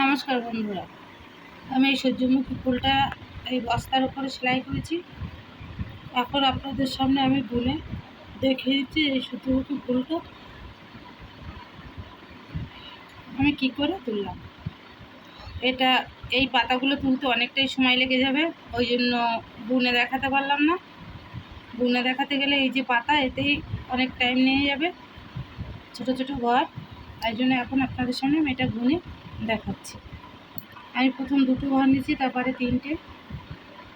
নমস্কার বন্ধুরা। আমি এই সূর্যমুখী ফুলটা এই বস্তার উপরে সেলাই করেছি। এখন আপনাদের সামনে আমি বলে দেখিয়ে দিচ্ছি এই সূর্যমুখী ফুলটা। আমি কি করে তুললাম? এটা এই পাতাগুলো তুলতে অনেকটাই সময় লেগে যাবে, ওই জন্য বুনে দেখাতে পারলাম না। বুনে দেখাতে গেলে এই যে পাতা, এতেই অনেক টাইম নিয়ে যাবে। ছোট ছোট ঘর। তাই জন্য এখন আপনাদের সামনে আমি এটা বুনে। দেখাচ্ছি। আমি প্রথম দুটো ঘর নিয়েছি, তারপরে তিনটে,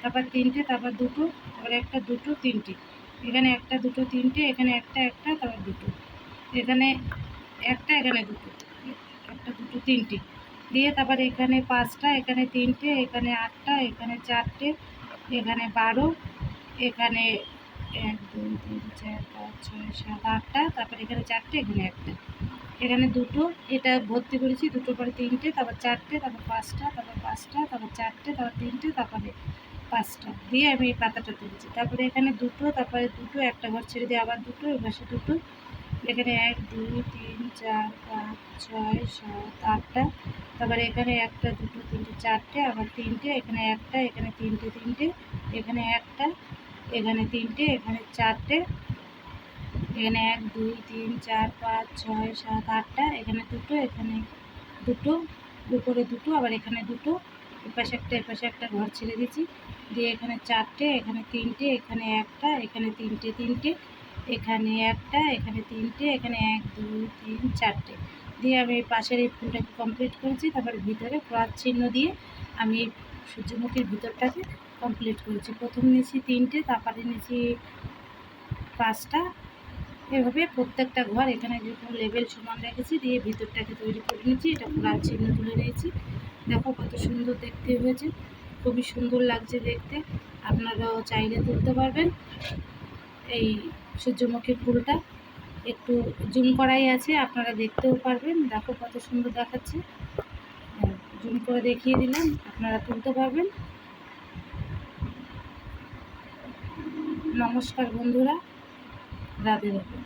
তারপর তিনটে, তারপর দুটো, তারপরে একটা দুটো, তিনটে। এখানে একটা দুটো, তিনটে, এখানে একটা একটা, তারপর দুটো। এখানে একটা, এখানে দুটো, একটা, দুটো, তিনটে। দিয়ে তারপরে এখানে পাঁচটা, এখানে তিনটে, এখানে আটটা, এখানে চারটে, এখানে বারো, এখানে এক, দুই, তিন, চার, পাঁচ, ছয়, সাত, আটটা, তারপরে এখানে চারটে, এখানে একটা। এখানে দুটো, এটা ভর্তি করেছি, দুটো পরে তিনটে, তারপর চারটে, তারপর পাঁচটা তারপর পাঁচটা, তারপর চারটে, তারপর তিনটে, তারপরে পাঁচটা। দিয়ে আমি এই পাতাটা তুলেছি। তারপরে এখানে দুটো, তারপরে দুটো, একটা ঘর ছেড়ে দিয়ে আবার দুটো এই পাশে দুটো। এখানে এক, দুই, তিন, চার, পাঁচ, ছয়, সাত, আটটা। তারপরে এখানে একটা, দুটো, তিনটে, চারটে, আবার তিনটে, এখানে একটা, এখানে তিনটে তিনটে, এখানে একটা, এখানে তিনটে, এখানে চারটে। এখানে এক, দুই, তিন, চার, পাঁচ, ছয়, সাত, আটটা, এখানে দুটো এখানে দুটো উপরে দুটো, আবার এখানে দুটো, এপাশে একটা এপাশে একটা ঘর ছেড়ে দিয়েছি। দিয়ে এখানে চারটে, এখানে তিনটে, এখানে একটা, এখানে তিনটে তিনটে, এখানে একটা, এখানে তিনটে, এখানে এক, দুই, তিন, চারটে। দিয়ে আমি এই পাশের এই ফুলটাকে কমপ্লিট করেছি, তারপরে ভিতরে ক্রস চিহ্ন দিয়ে আমি এই সূর্যমুখীর ভিতরটাকে কমপ্লিট করেছি। প্রথম নিয়েছি তিনটে, তারপরে নিয়েছি পাঁচটা এভাবে প্রত্যেকটা ঘর এখানে যেরকম লেভেল সমান রেখেছি, দিয়ে ভিতরটাকে তৈরি করে নিয়েছি। এটা পুরা চিহ্ন তুলে নিয়েছি। দেখো কত সুন্দর দেখতে হয়েছে। খুবই সুন্দর লাগছে দেখতে। আপনারাও চাইলে তুলতে পারবেন। এই সূর্যমুখী ফুলটা একটু জুম করাই আছে, আপনারা দেখতেও পারবেন। দেখো কত সুন্দর দেখাচ্ছে। জুম করে দেখিয়ে দিলাম, আপনারা তুলতে পারবেন। নমস্কার বন্ধুরা। রাধে রাধে